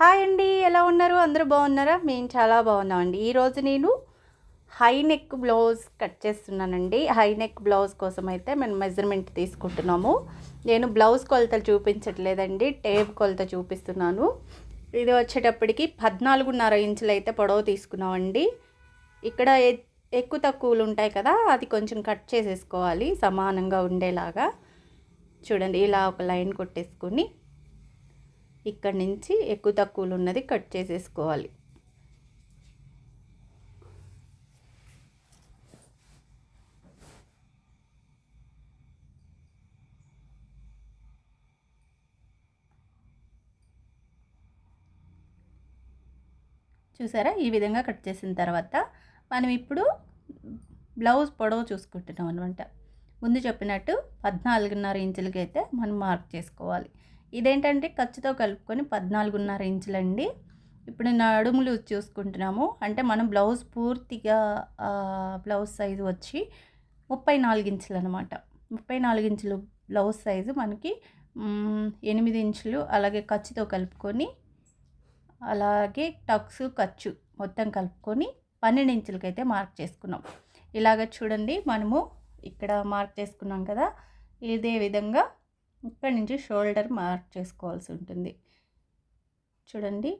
Hi అండి ఎలా ఉన్నారు? అందరూ బాగున్నారా? మేము చాలా బాగున్నామండి. ఈరోజు నేను హై నెక్ బ్లౌజ్ కట్ చేస్తున్నానండి. హై నెక్ బ్లౌజ్ కోసం అయితే మేము మెజర్మెంట్ తీసుకుంటున్నాము. నేను బ్లౌజ్ కొలతలు చూపించట్లేదండి టేప్ కొలత చూపిస్తున్నాను. ఇది వచ్చేటప్పటికి పద్నాలుగున్నర ఇంచులు అయితే పొడవు తీసుకున్నామండి. ఇక్కడ ఎ- ఎక్కువ తక్కువలు ఉంటాయి కదా అది కొంచెం కట్ చేసేసుకోవాలి సమానంగా ఉండేలాగా. చూడండి ఇలా ఒక లైన్ కొట్టేసుకుని ఇక్కడ నుంచి ఎక్కువ తక్కువలు ఉన్నది కట్ చేసేసుకోవాలి. చూసారా? ఈ విధంగా కట్ చేసిన తర్వాత మనం ఇప్పుడు బ్లౌజ్ పొడవు చూసుకుంటున్నాం అనమాట ముందు చెప్పినట్టు పద్నాలుగున్నర ఇంచులకి అయితే మనం మార్క్ చేసుకోవాలి. ఇదేంటంటే ఖర్చుతో కలుపుకొని పద్నాలుగున్నర ఇంచులండి. ఇప్పుడు నడుములు చూసుకుంటున్నాము. అంటే మనం బ్లౌజ్ పూర్తిగా బ్లౌజ్ సైజు వచ్చి ముప్పై నాలుగు ఇంచులు అనమాట ముప్పై నాలుగు ఇంచులు బ్లౌజ్ సైజు మనకి ఎనిమిది ఇంచులు అలాగే ఖర్చుతో కలుపుకొని అలాగే టక్స్ ఖర్చు మొత్తం కలుపుకొని పన్నెండు ఇంచులకైతే మార్క్ చేసుకున్నాం. ఇలాగ చూడండి మనము ఇక్కడ మార్క్ చేసుకున్నాం కదా. ఇదే విధంగా ఇక్కడ నుంచి షోల్డర్ మార్క్ చేసుకోవాల్సి ఉంటుంది. చూడండి.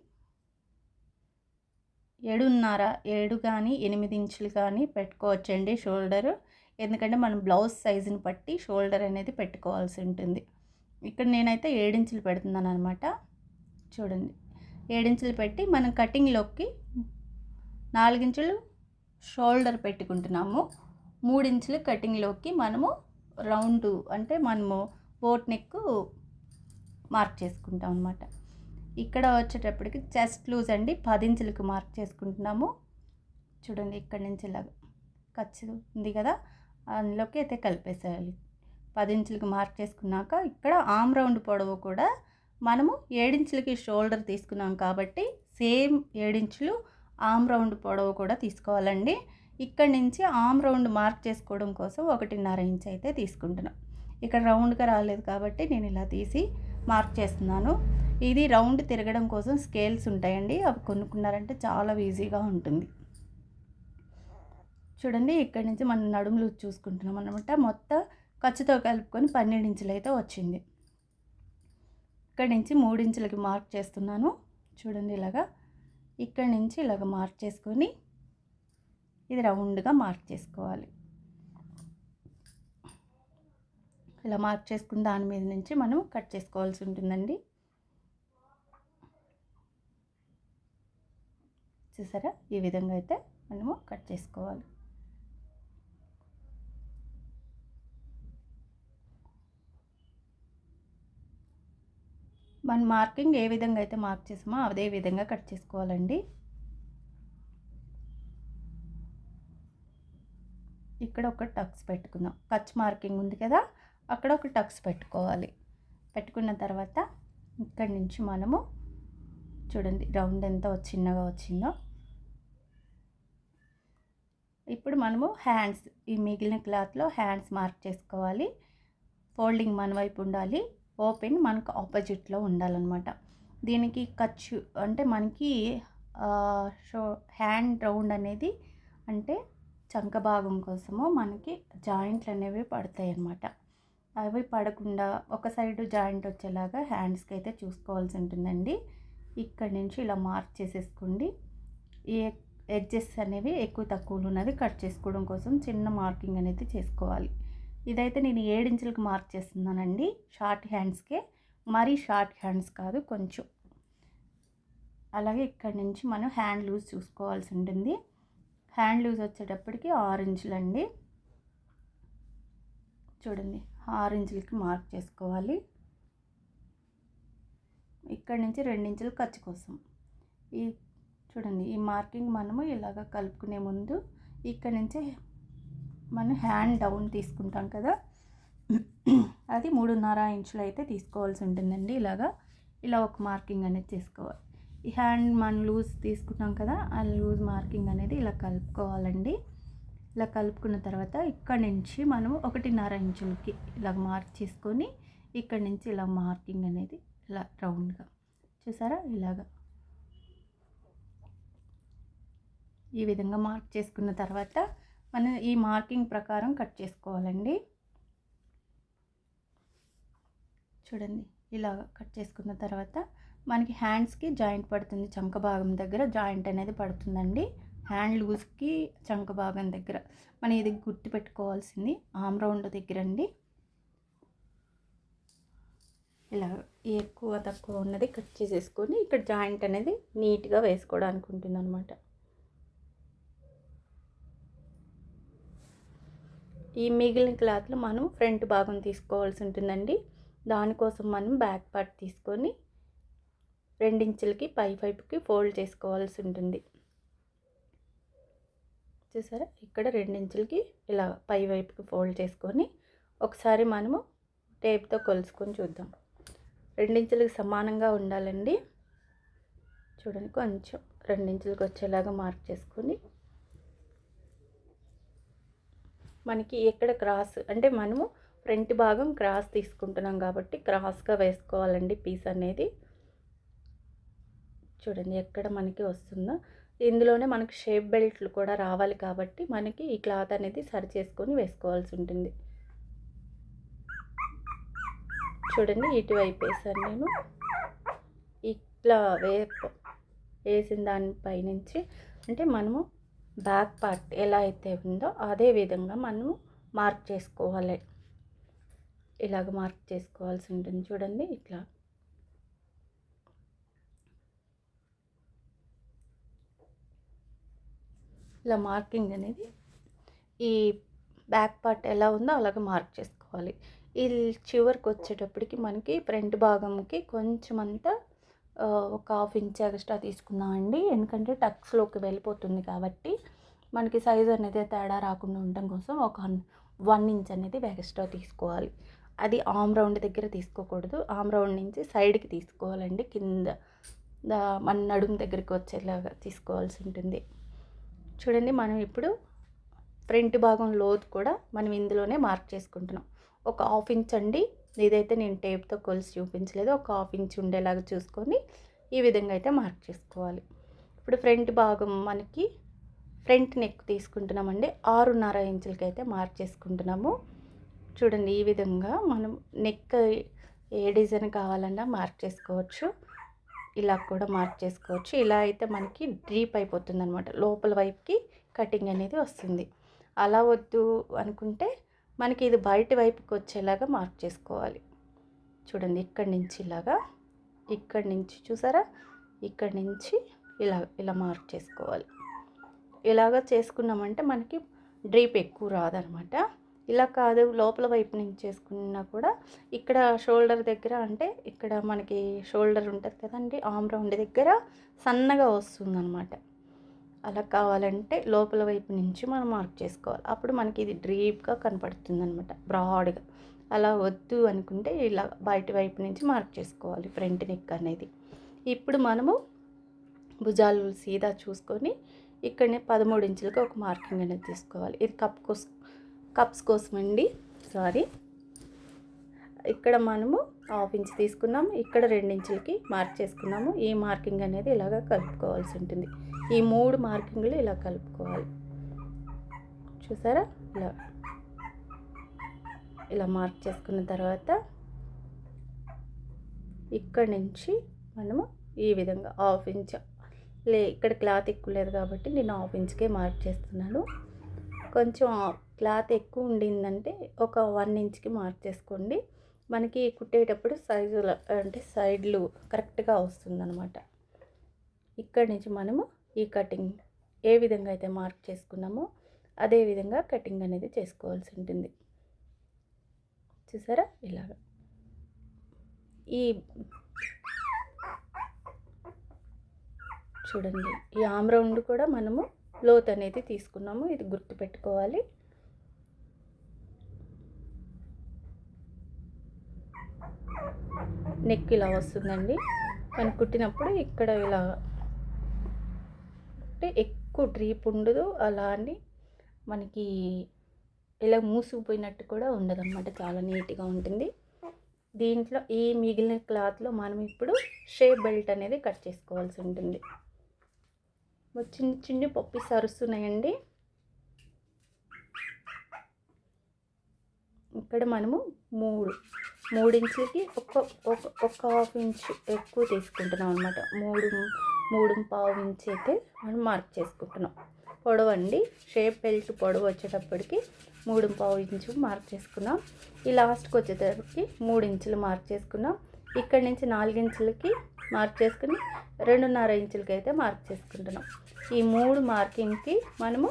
ఏడున్నర ఏడు కానీ ఎనిమిది ఇంచులు కానీ పెట్టుకోవచ్చండి షోల్డర్. ఎందుకంటే మనం బ్లౌజ్ సైజుని బట్టి షోల్డర్ అనేది పెట్టుకోవాల్సి ఉంటుంది. ఇక్కడ నేనైతే ఏడించులు పెడుతున్నాను అనమాట చూడండి. ఏడించులు పెట్టి మనం కటింగ్లోకి నాలుగించులు షోల్డర్ పెట్టుకుంటున్నాము. మూడించులు కటింగ్లోకి మనము రౌండ్ అంటే మనము బోట్ నెక్ మార్క్ చేసుకుంటాం అనమాట ఇక్కడ వచ్చేటప్పటికి చెస్ట్ లూజ్ అండి పది ఇంచులకు మార్క్ చేసుకుంటున్నాము. చూడండి ఇక్కడ నుంచి ఇలాగ ఖర్చు ఉంది కదా అందులోకి అయితే కలిపేసేయాలి. పది ఇంచులకు మార్క్ చేసుకున్నాక ఇక్కడ ఆమ్ రౌండ్ పొడవు కూడా మనము ఏడించులకి షోల్డర్ తీసుకున్నాం కాబట్టి సేమ్ ఏడించులు ఆమ్ రౌండ్ పొడవు కూడా తీసుకోవాలండి. ఇక్కడ నుంచి ఆమ్ రౌండ్ మార్క్ చేసుకోవడం కోసం ఒకటిన్నర ఇంచ్ అయితే తీసుకుంటున్నాం. ఇక్కడ రౌండ్గా రాలేదు కాబట్టి నేను ఇలా తీసి మార్క్ చేస్తున్నాను. ఇది రౌండ్ తిరగడం కోసం స్కేల్స్ ఉంటాయండి. అవి కొనుక్కున్నారంటే చాలా ఈజీగా ఉంటుంది. చూడండి ఇక్కడ నుంచి మనం నడుములు చూసుకుంటున్నాం అనమాట మొత్తం ఖర్చుతో కలుపుకొని పన్నెండు ఇంచులు అయితే వచ్చింది. ఇక్కడ నుంచి మూడు ఇంచులకి మార్క్ చేస్తున్నాను. చూడండి ఇలాగా. ఇక్కడ నుంచి ఇలాగ మార్క్ చేసుకొని ఇది రౌండ్గా మార్క్ చేసుకోవాలి. ఇలా మార్క్ చేసుకున్న దాని మీద నుంచి మనం కట్ చేసుకోవాల్సి ఉంటుందండి. చూసారా? ఈ విధంగా అయితే మనము కట్ చేసుకోవాలి. మన మార్కింగ్ ఏ విధంగా అయితే మార్క్ చేసామో అదే విధంగా కట్ చేసుకోవాలండి. ఇక్కడ ఒక టక్స్ పెట్టుకుందాం. కచ్ మార్కింగ్ ఉంది కదా? అక్కడ ఒక టక్స్ పెట్టుకోవాలి. పెట్టుకున్న తర్వాత ఇక్కడి నుంచి మనము చూడండి రౌండ్ ఎంత చిన్నగా వచ్చిందో. ఇప్పుడు మనము హ్యాండ్స్ ఈ మిగిలిన క్లాత్లో హ్యాండ్స్ మార్క్ చేసుకోవాలి. ఫోల్డింగ్ మన వైపు ఉండాలి. ఓపెన్ మనకు ఆపోజిట్లో ఉండాలన్నమాట. దీనికి ఖర్చు అంటే మనకి షో హ్యాండ్ రౌండ్ అనేది అంటే చంక భాగం కోసము మనకి జాయింట్లు అనేవి పడతాయి అన్నమాట అవి పడకుండా ఒక సైడ్ జాయింట్ వచ్చేలాగా హ్యాండ్స్కి అయితే చూసుకోవాల్సి ఉంటుందండి. ఇక్కడ నుంచి ఇలా మార్క్ చేసేసుకోండి. ఈ ఎడ్జెస్ అనేవి ఎక్కువ తక్కువలు ఉన్నది కట్ చేసుకోవడం కోసం చిన్న మార్కింగ్ అనేది చేసుకోవాలి. ఇదైతే నేను ఏడించులకు మార్క్ చేస్తున్నానండి. షార్ట్ హ్యాండ్స్కే మరీ షార్ట్ హ్యాండ్స్ కాదు కొంచెం. అలాగే ఇక్కడ నుంచి మనం హ్యాండ్ లూజ్ చూసుకోవాల్సి ఉంటుంది. హ్యాండ్ లూజ్ వచ్చేటప్పటికి ఆరు ఇంచులండి. చూడండి ఆరించులకి మార్క్ చేసుకోవాలి. ఇక్కడ నుంచి రెండించులు ఖర్చు కోసం. ఈ చూడండి ఈ మార్కింగ్ మనము ఇలాగ కలుపుకునే ముందు ఇక్కడ నుంచి మనం హ్యాండ్ డౌన్ తీసుకుంటాం కదా. అది మూడున్నర ఇంచులు అయితే తీసుకోవాల్సి ఉంటుందండి ఇలాగా. ఇలా ఒక మార్కింగ్ అనేది చేసుకోవాలి. ఈ హ్యాండ్ మనం లూజ్ తీసుకుంటాం కదా ఆ లూజ్ మార్కింగ్ అనేది ఇలా కలుపుకోవాలండి. ఇలా కలుపుకున్న తర్వాత ఇక్కడ నుంచి మనము ఒకటిన్నర ఇంచులకి ఇలా మార్క్ చేసుకొని ఇక్కడ నుంచి ఇలా మార్కింగ్ అనేది ఇలా రౌండ్గా. చూసారా? ఇలాగా. ఈ విధంగా మార్క్ చేసుకున్న తర్వాత మనం ఈ మార్కింగ్ ప్రకారం కట్ చేసుకోవాలండి. చూడండి. ఇలా కట్ చేసుకున్న తర్వాత మనకి హ్యాండ్స్కి జాయింట్ పడుతుంది. చంక భాగం దగ్గర జాయింట్ అనేది పడుతుందండి. హ్యాండ్ లూజ్కి చంక భాగం దగ్గర. మనం ఇది గుర్తు పెట్టుకోవాల్సింది ఆమ్ రౌండ్ దగ్గర అండి ఇలా ఎక్కువ తక్కువ ఉన్నది కట్ చేసేసుకొని ఇక్కడ జాయింట్ అనేది నీట్గా వేసుకోవడానికి ఉంటుంది అనమాట ఈ మిగిలిన క్లాత్లో మనం ఫ్రంట్ భాగం తీసుకోవాల్సి ఉంటుందండి. దానికోసం మనం బ్యాక్ పార్ట్ తీసుకొని రెండించులకి పై వైపుకి ఫోల్డ్ చేసుకోవాల్సి ఉంటుంది. చూసారా ఇక్కడ రెండించులకి ఇలా పై వైపుకి ఫోల్డ్ చేసుకొని ఒకసారి మనము టేప్తో కొలుసుకొని చూద్దాం. రెండించులకి సమానంగా ఉండాలండి. చూడండి కొంచెం రెండించులకి వచ్చేలాగా మార్క్ చేసుకొని మనకి ఎక్కడ క్రాస్ అంటే మనము ఫ్రంట్ భాగం క్రాస్ తీసుకుంటున్నాం కాబట్టి క్రాస్గా వేసుకోవాలండి పీస్ అనేది. చూడండి ఎక్కడ మనకి వస్తుందో. ఇందులోనే మనకి షేప్ బెల్ట్లు కూడా రావాలి కాబట్టి మనకి ఈ క్లాత్ అనేది సరి చేసుకొని వేసుకోవాల్సి ఉంటుంది. చూడండి ఇటువైపు వేసాను నేను. ఇట్లా వే వేసిన దానిపైనుంచి అంటే మనము బ్యాక్ పార్ట్ ఎలా అయితే ఉందో అదే విధంగా మనము మార్క్ చేసుకోవాలి. ఇలాగ మార్క్ చేసుకోవాల్సి ఉంటుంది చూడండి ఇట్లా. ఇలా మార్కింగ్ అనేది ఈ బ్యాక్ పార్ట్ ఎలా ఉందో అలాగే మార్క్ చేసుకోవాలి. ఈ చివరికి వచ్చేటప్పటికి మనకి ఫ్రంట్ భాగంకి కొంచెం అంతా ఒక హాఫ్ ఇంచ్ ఎక్స్ట్రా తీసుకుందామండి ఎందుకంటే టక్స్లోకి వెళ్ళిపోతుంది కాబట్టి మనకి సైజ్ అనేది తేడా రాకుండా ఉండడం కోసం ఒక వన్ ఇంచ్ అనేది ఎక్స్ట్రా తీసుకోవాలి. అది ఆమ్ రౌండ్ దగ్గర తీసుకోకూడదు. ఆమ్ రౌండ్ నుంచి సైడ్కి తీసుకోవాలండి. కింద మన నడుము దగ్గరికి వచ్చేలాగా తీసుకోవాల్సి ఉంటుంది. చూడండి మనం ఇప్పుడు ఫ్రంట్ భాగం లోతు కూడా మనం ఇందులోనే మార్క్ చేసుకుంటున్నాం. ఒక హాఫ్ ఇంచ్ అండి. ఇదైతే నేను టేప్తో కొలిసి చూపించలేదు. ఒక హాఫ్ ఇంచ్ ఉండేలాగా చూసుకొని ఈ విధంగా అయితే మార్క్ చేసుకోవాలి. ఇప్పుడు ఫ్రంట్ భాగం మనకి ఫ్రంట్ నెక్ తీసుకుంటున్నామండి. ఆరున్నర ఇంచులకి అయితే మార్క్ చేసుకుంటున్నాము. చూడండి ఈ విధంగా మనం నెక్ ఏ డిజైన్ కావాలన్నా మార్క్ చేసుకోవచ్చు. ఇలా కూడా మార్క్ చేసుకోవచ్చు. ఇలా అయితే మనకి డ్రీప్ అయిపోతుంది అనమాట లోపల వైపుకి కటింగ్ అనేది వస్తుంది. అలా వద్దు అనుకుంటే మనకి ఇది బయట వైపుకి వచ్చేలాగా మార్క్ చేసుకోవాలి. చూడండి ఇక్కడి నుంచి ఇలాగా ఇక్కడి నుంచి చూసారా? ఇక్కడి నుంచి ఇలా ఇలా మార్క్ చేసుకోవాలి. ఇలాగ చేసుకున్నామంటే మనకి డ్రీప్ ఎక్కువ రాదనమాట ఇలా కాదు లోపల వైపు నుంచి చేసుకున్నా కూడా ఇక్కడ షోల్డర్ దగ్గర అంటే ఇక్కడ మనకి షోల్డర్ ఉంటుంది కదండి ఆమ్ రౌండ్ దగ్గర సన్నగా వస్తుందన్నమాట. అలా కావాలంటే లోపల వైపు నుంచి మనం మార్క్ చేసుకోవాలి. అప్పుడు మనకి ఇది డ్రీప్గా కనపడుతుంది అనమాట బ్రాడ్గా. అలా వద్దు అనుకుంటే ఇలా బయట వైపు నుంచి మార్క్ చేసుకోవాలి ఫ్రంట్ నెక్ అనేది. ఇప్పుడు మనము భుజాలు సీదా చూసుకొని ఇక్కడనే పదమూడు ఇంచులకి ఒక మార్కింగ్ అనేది తీసుకోవాలి. ఇది కప్ కోసం కప్స్ కోసం అండి సారీ ఇక్కడ మనము హాఫ్ ఇంచ్ తీసుకున్నాము. ఇక్కడ రెండించులకి మార్క్ చేసుకున్నాము. ఈ మార్కింగ్ అనేది ఇలాగ కలుపుకోవాల్సి ఉంటుంది. ఈ మూడు మార్కింగ్లు ఇలా కలుపుకోవాలి. చూసారా? ఇలా. ఇలా మార్క్ చేసుకున్న తర్వాత ఇక్కడ నుంచి మనము ఈ విధంగా హాఫ్ ఇంచ్. లే ఇక్కడ క్లాత్ ఎక్కువ లేదు కాబట్టి నేను హాఫ్ ఇంచ్కే మార్క్ చేస్తున్నాను. కొంచెం క్లాత్ ఎక్కువ ఉండిందంటే ఒక వన్ ఇంచ్కి మార్క్ చేసుకోండి. మనకి కుట్టేటప్పుడు సైజులు అంటే సైడ్లు కరెక్ట్గా వస్తుందన్నమాట. ఇక్కడి నుంచి మనము ఈ కటింగ్ ఏ విధంగా అయితే మార్క్ చేసుకున్నామో అదే విధంగా కటింగ్ అనేది చేసుకోవాల్సి ఉంటుంది. చూసారా? ఇలాగ. ఈ చూడండి ఈ ఆమ్ రౌండ్ కూడా మనము లోత్ అనేది తీసుకున్నాము. ఇది గుర్తుపెట్టుకోవాలి. నెక్ ఇలా వస్తుందండి. కానీ కుట్టినప్పుడు ఇక్కడ ఇలా అంటే ఎక్కువ డ్రీప్ ఉండదు. అలా అని మనకి ఇలా మూసుకుపోయినట్టు కూడా ఉండదు అనమాట చాలా నీట్గా ఉంటుంది. దీంట్లో ఈ మిగిలిన క్లాత్లో మనం ఇప్పుడు షేప్ బెల్ట్ అనేది కట్ చేసుకోవాల్సి ఉంటుంది. చిన్ని చిన్ని పప్పీస్ అరుస్తున్నాయండి ఇక్కడ మనము మూడు మూడు ఇంచులకి ఒక ఒక ఒక హాఫ్ ఇంచ్ ఎక్కువ తీసుకుంటున్నాం అనమాట మూడు మూడు పావు ఇంచ్ అయితే మనం మార్క్ చేసుకుంటున్నాం. పొడవు అండి షేప్ బెల్ట్ పొడవు వచ్చేటప్పటికి మూడు పావు ఇంచు మార్క్ చేసుకున్నాం. ఈ లాస్ట్కి వచ్చేటప్పటికి మూడు ఇంచులు మార్క్ చేసుకున్నాం. ఇక్కడ నుంచి నాలుగు ఇంచులకి మార్క్ చేసుకుని రెండున్నర ఇంచులకి అయితే మార్క్ చేసుకుంటున్నాం. ఈ మూడు మార్కింగ్కి మనము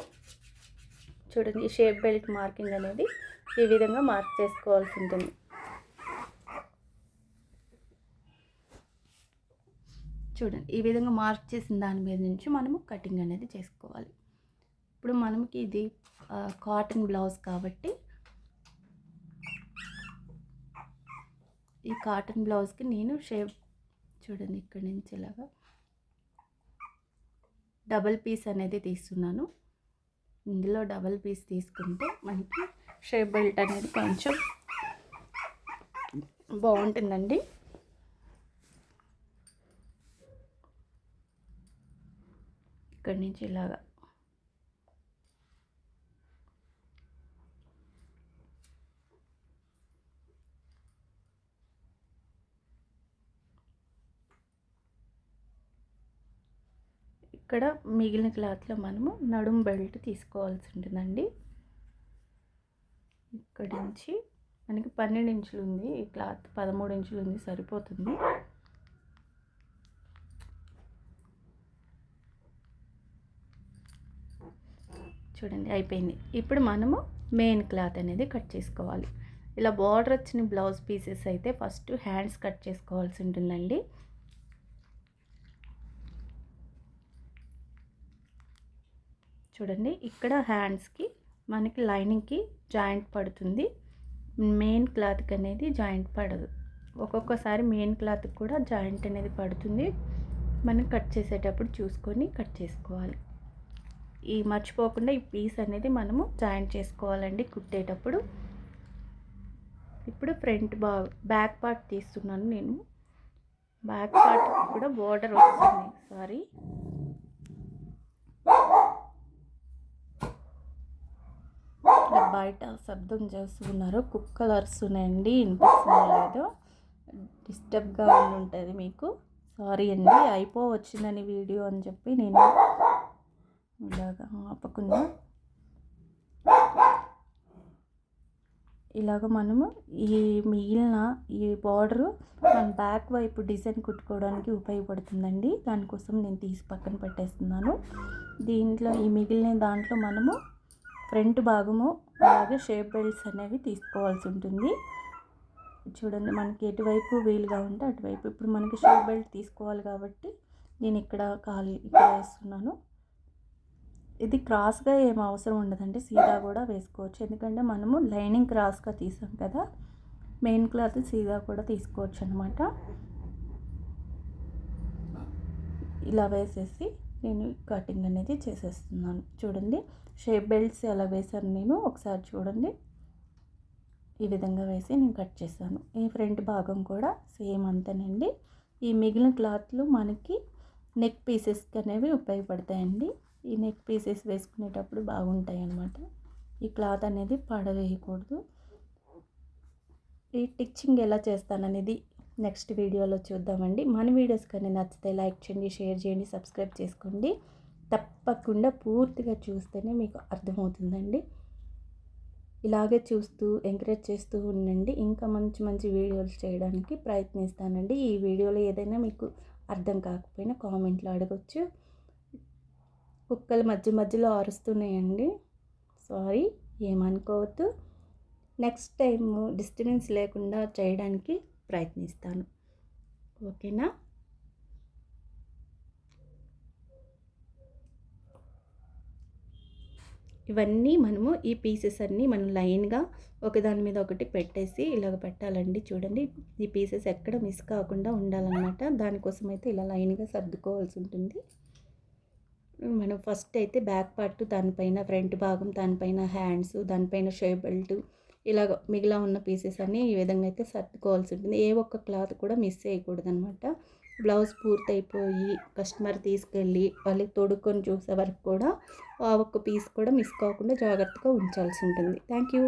చూడండి షేప్ బెల్ట్ మార్కింగ్ అనేది ఈ విధంగా మార్క్ చేసుకోవాల్సి ఉంటుంది. చూడండి ఈ విధంగా మార్క్ చేసిన దాని మీద నుంచి మనము కటింగ్ అనేది చేసుకోవాలి. ఇప్పుడు మనకి ఇది కాటన్ బ్లౌజ్ కాబట్టి ఈ కాటన్ బ్లౌజ్కి నేను షేప్ చూడండి ఇక్కడి నుంచి ఇలాగా డబల్ పీస్ అనేది తీస్తున్నాను. ఇందులో డబల్ పీస్ తీసుకుంటే మనకి షేప్ బెల్ట్ అనేది కొంచెం బాగుంటుందండి. ఇక్కడి నుంచి ఇలాగా ఇక్కడ మిగిలిన క్లాత్లో మనము నడుము బెల్ట్ తీసుకోవాల్సి ఉంటుందండి ఇక్కడి నుంచి మనకి పన్నెండు ఇంచులు ఉంది ఈ క్లాత్ పదమూడు ఇంచులు ఉంది సరిపోతుంది. చూడండి అయిపోయింది. ఇప్పుడు మనము మెయిన్ క్లాత్ అనేది కట్ చేసుకోవాలి. ఇలా బార్డర్ వచ్చిన బ్లౌజ్ పీసెస్ అయితే ఫస్ట్ హ్యాండ్స్ కట్ చేసుకోవాల్సి ఉంటుందండి. చూడండి ఇక్కడ హ్యాండ్స్కి మనకి లైనింగ్కి జాయింట్ పడుతుంది. మెయిన్ క్లాత్కి అనేది జాయింట్ పడదు. ఒక్కొక్కసారి మెయిన్ క్లాత్కి కూడా జాయింట్ అనేది పడుతుంది. మనం కట్ చేసేటప్పుడు చూసుకొని కట్ చేసుకోవాలి. ఈ మర్చిపోకుండా ఈ పీస్ అనేది మనము జాయింట్ చేసుకోవాలండి కుట్టేటప్పుడు. ఇప్పుడు ఫ్రంట్ బా బ్యాక్ పార్ట్ తీస్తున్నాను నేను. బ్యాక్ పార్ట్ కూడా బోర్డర్ వస్తుంది. సారీ బయట శబ్దం చేస్తున్నారు కుక్కలు అరుస్తున్నాయండి వినిపిస్తుందో లేదో. డిస్టర్బ్గా ఉంటుంది మీకు. సారీ అండి అయిపో వచ్చిందని వీడియో అని చెప్పి నేను ఇలాగా ఆపకుండా ఇలాగ మనము ఈ మిగిలిన ఈ బార్డరు మన బ్యాక్ వైపు డిజైన్ కుట్టుకోవడానికి ఉపయోగపడుతుందండి. దానికోసం నేను తీసి పక్కన పెట్టేస్తున్నాను. దీంట్లో ఈ మిగిలిన దాంట్లో మనము ఫ్రంట్ భాగము అలాగే షేప్ బెల్ట్స్ అనేవి తీసుకోవాల్సి ఉంటుంది. చూడండి మనకి ఎటువైపు వీలుగా ఉంటే అటువైపు. ఇప్పుడు మనకి షేప్ బెల్ట్ తీసుకోవాలి కాబట్టి నేను ఇక్కడ కాలు ఇక్కడ వేస్తున్నాను. ఇది క్రాస్గా ఏం అవసరం ఉండదండి. సీదా కూడా వేసుకోవచ్చు. ఎందుకంటే మనము లైనింగ్ క్రాస్గా తీసాం కదా. మెయిన్ క్లాత్ సీదా కూడా తీసుకోవచ్చు అనమాట ఇలా వేసేసి నేను కటింగ్ అనేది చేసేస్తున్నాను. చూడండి. షేప్ బెల్ట్స్ ఎలా వేసాను నేను ఒకసారి చూడండి. ఈ విధంగా వేసి నేను కట్ చేశాను. ఈ ఫ్రంట్ భాగం కూడా సేమ్ అంతేనండి. ఈ మిగిలిన క్లాత్లు మనకి నెక్ పీసెస్కి అనేవి ఉపయోగపడతాయండి. ఈ నెక్ పీసెస్ వేసుకునేటప్పుడు బాగుంటాయి అన్నమాట ఈ క్లాత్ అనేది పడవేయకూడదు. ఈ టిచ్చింగ్ ఎలా చేస్తాననేది నెక్స్ట్ వీడియోలో చూద్దామండి. మన వీడియోస్ కానీ నచ్చితే లైక్ చేయండి షేర్ చేయండి సబ్స్క్రైబ్ చేసుకోండి. తప్పకుండా పూర్తిగా చూస్తేనే మీకు అర్థమవుతుందండి. ఇలాగే చూస్తూ ఎంకరేజ్ చేస్తూ ఉండండి. ఇంకా మంచి మంచి వీడియోలు చేయడానికి ప్రయత్నిస్తానండి. ఈ వీడియోలో ఏదైనా మీకు అర్థం కాకపోయినా కామెంట్లో అడగచ్చు. కుక్కలు మధ్య మధ్యలో అరుస్తున్నాయండి. సారీ ఏమనుకోవద్దు. నెక్స్ట్ టైం డిస్టర్బెన్స్ లేకుండా చేయడానికి ప్రయత్నిస్తాను. ఓకేనా? ఇవన్నీ మనము ఈ పీసెస్ అన్నీ మనం లైన్గా ఒకదాని మీద ఒకటి పెట్టేసి ఇలాగ పెట్టాలండి చూడండి. ఈ పీసెస్ ఎక్కడ మిస్ కాకుండా ఉండాలన్నమాట. దానికోసం అయితే ఇలా లైన్గా సర్దుకోవాల్సి ఉంటుంది. మనం ఫస్ట్ అయితే బ్యాక్ పార్ట్ దానిపైన ఫ్రంట్ భాగం దానిపైన హ్యాండ్స్ దానిపైన షేప్ బెల్ట్ ఇలాగ మిగిలిన ఉన్న పీసెస్ అన్నీ ఈ విధంగా అయితే సర్దుకోవాల్సి ఉంటుంది. ఏ ఒక్క క్లాత్ కూడా మిస్ చేయకూడదు అనమాట బ్లౌజ్ పూర్తయిపోయి కస్టమర్ తీసుకెళ్ళి వాళ్ళకి తొడుక్కొని చూసే వరకు కూడా ఆ ఒక్క పీస్ కూడా మిస్ కాకుండా జాగ్రత్తగా ఉంచాల్సి ఉంటుంది. Thank you.